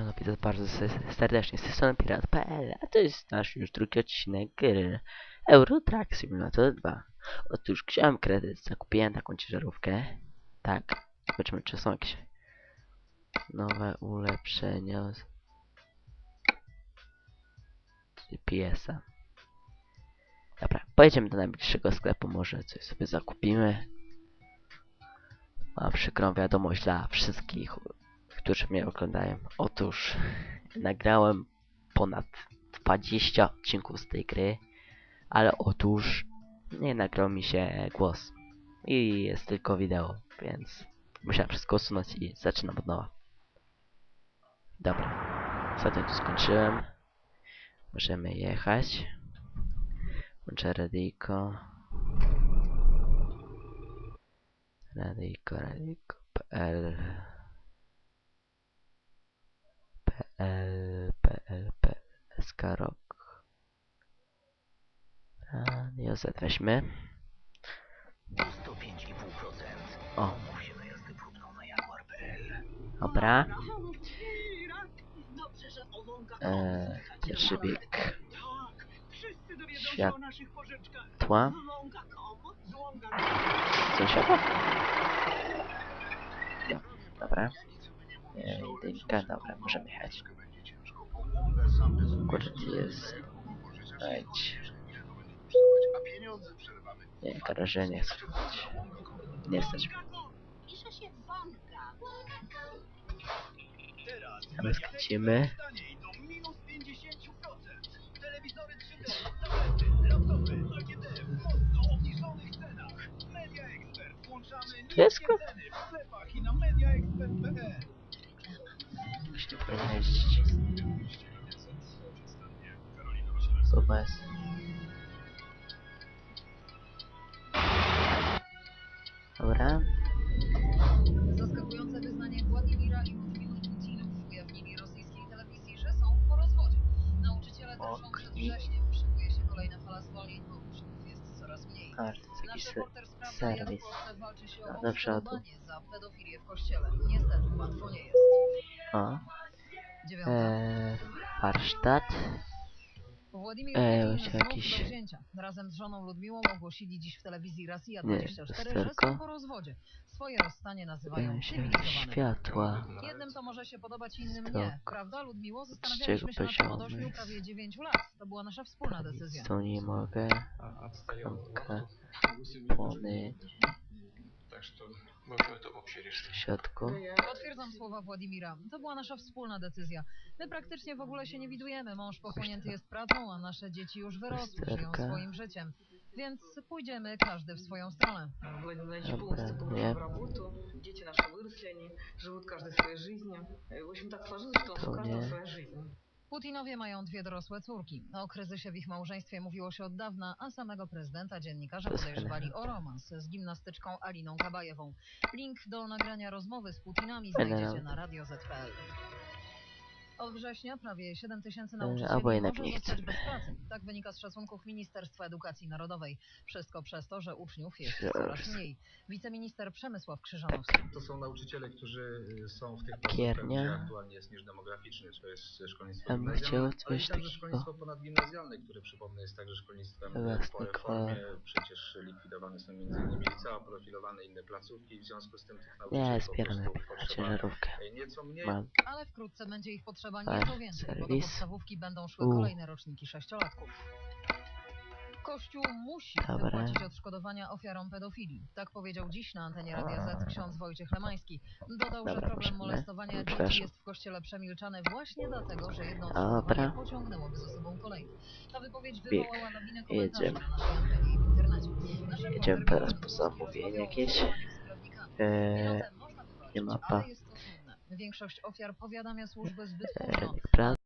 Siemano, bardzo se- serdecznie z strony Pirat.pl, a to jest nasz już drugi odcinek gry Euro Truck Simulator 2. Otóż chciałem kredyt, zakupiłem taką ciężarówkę. Tak, zobaczymy czy są jakieś nowe ulepszenia GPS-a. Dobra, pojedziemy do najbliższego sklepu, może coś sobie zakupimy. Mam przykrą wiadomość dla wszystkich, którzy mnie oglądają. Otóż nagrałem ponad 20 odcinków z tej gry, ale otóż nie nagrał mi się głos i jest tylko wideo, więc musiałem wszystko usunąć i zaczynam od nowa. Dobra, zatem tu skończyłem. Możemy jechać. Włączę radyjko. Radyjko, radyjko.pl PL, PL, PL, Skarok. Radio Z weźmy. 105,5%. O, Mów się na jazdę próbną na jaguar.pl. dobra. Eee, pierwszy bieg. Wszyscy dowiedzą się Świat- o naszych pożyczkach. Tła. Z łąka.com, z łąka Sąsiada? Dobra. E, Jedynka, dobra, możemy jechać. Kurde, jest? Wejdź. Nie, garaże nie chcę. Nie stać. mnie. Pisze się łąka. A my skręcimy. Taniej do minus jeździć. Chyba jest. Dobra. Zaskakujące wyznanie Władimira i Ludmiły Putinów ujawnili rosyjskiej telewizji, że są po rozwodzie. Nauczyciele drżą przed wrześniem. Szykuje się kolejna fala zwolnień, bo uczniów jest coraz mniej. A, to jest jakiś Nasz se reporter sprawdza, jak w serwis. Polsce walczy się o do przodu. za pedofilię w kościele. Niestety, łatwo nie jest. O. Eee, warsztat. Władimir Eee, Putin jakiś- do wzięcia. Razem z żoną Ludmiłą ogłosili dziś w telewizji Rosja Nie, 24, że lusterko. są po rozwodzie. Swoje rozstanie nazywają się cywilizowanym. światła. Jednym to może się podobać, innym Stok. nie. Prawda, Ludmiło? Zastanawialiśmy się nad tym od 8 prawie 9 lat. To była nasza wspólna decyzja. Co nie mogę. Lampka. Płony. Так что мы уже это общее решили. W środku. Potwierdzam słowa Władimira. To była nasza wspólna decyzja. My praktycznie w ogóle się nie widujemy. Mąż pochłonięty jest pracą, a nasze dzieci już wyrosły, żyją Lusterka. swoim życiem. Więc pójdziemy każdy w swoją stronę. Владимир Владимирович Dobra, полностью погружен nie. в работу, дети наши выросли, они живут каждой своей жизнью. И, В общем, так сложилось, что у нас То у каждого не. своя жизнь. Putinowie mają dwie dorosłe córki. O kryzysie w ich małżeństwie mówiło się od dawna, a samego prezydenta dziennikarze podejrzewali o romans z gimnastyczką Aliną Kabajewą. Link do nagrania rozmowy z Putinami znajdziecie na Radio ZPL. Od września prawie 7 tysięcy E, nauczycieli albo jednak może nie chcę. zostać bez pracy. Tak wynika z szacunków Ministerstwa Edukacji Narodowej. Wszystko przez to, że uczniów jest coraz mniej. Wiceminister Przemysław Krzyżanowski. To są nauczyciele, którzy y, są w tych placówkach, gdzie aktualnie jest niż demograficzny, to jest szkolnictwo Ja bym gimnazjalne, ale i coś także szkolnictwo ponadgimnazjalne, które przypomnę jest także szkolnictwem po reformie. Przecież likwidowane są licea profilowane, inne placówki i w związku z tym tych nauczycieli Nie, po zbieramy prostu potrzeba ciężarówkę. Nieco mniej. Mam. Ale wkrótce będzie ich potrzeba Tak, nieco więcej, bo do serwis. podstawówki będą szły U. kolejne roczniki sześciolatków. Kościół musi Dobra. wypłacić odszkodowania ofiarom pedofilii. Tak powiedział dziś na antenie Radia Z ksiądz Wojciech Lemański. Dodał, że Dobra, problem molestowania nie? dzieci Przepraszam. jest w kościele przemilczany właśnie dlatego, że jedno Dobra. odszkodowanie pociągnęłoby za sobą kolejne. Ta wypowiedź Bieg. wywołała lawinę komentarzy Jedziemy. na naszej antenie i w internecie. Nasz Jedziemy reporter teraz Michał po zamówienie rozmawiał o jakieś. zachowaniu z prawnikami. Eee, Pieniądze można wywalczyć, nie mapa. ale jest. Większość ofiar powiadamia służby zbyt późno.